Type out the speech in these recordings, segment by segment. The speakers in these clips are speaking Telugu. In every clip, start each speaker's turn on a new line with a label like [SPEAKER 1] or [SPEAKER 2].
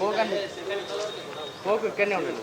[SPEAKER 1] పోకండి. పోకు ఇక్కడనే ఉండండి.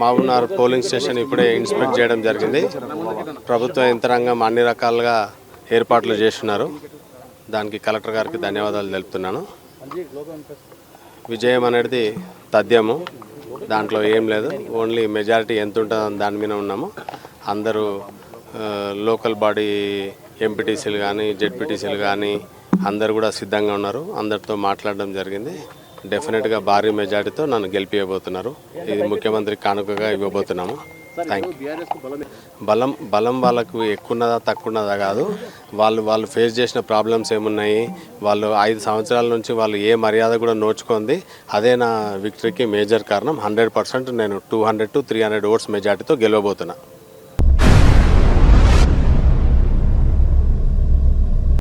[SPEAKER 2] మామునార్ పోలింగ్ స్టేషన్ ఇప్పుడే ఇన్స్పెక్ట్ చేయడం జరిగింది. ప్రభుత్వ యంత్రాంగం అన్ని రకాలుగా ఏర్పాట్లు చేస్తున్నారు. దానికి కలెక్టర్ గారికి ధన్యవాదాలు తెలుపుతున్నాను. విజయం అనేది తథ్యము. దాంట్లో ఏం లేదు. ఓన్లీ మెజారిటీ ఎంత ఉంటుందో దాని మీద ఉన్నాము. అందరూ లోకల్ బాడీ ఎంపీటీసీలు కానీ జెడ్పీటీసీలు కానీ అందరు కూడా సిద్ధంగా ఉన్నారు. అందరితో మాట్లాడడం జరిగింది. డెఫినెట్గా భారీ మెజారిటీతో నన్ను గెలిపియబోతున్నారు. ఇది ముఖ్యమంత్రి కానుకగా ఇవ్వబోతున్నాము. థ్యాంక్ యూ బలం బలం వాళ్ళకు ఎక్కువ ఉన్నదా కాదు. వాళ్ళు వాళ్ళు ఫేస్ చేసిన ప్రాబ్లమ్స్ ఏమున్నాయి? వాళ్ళు ఐదు సంవత్సరాల నుంచి వాళ్ళు ఏ మర్యాద కూడా నోచుకుంది. అదే నా విక్టరీకి మేజర్ కారణం. హండ్రెడ్ పర్సెంట్ నేను two hundred to three hundred votes మెజార్టీతో గెలవబోతున్నా.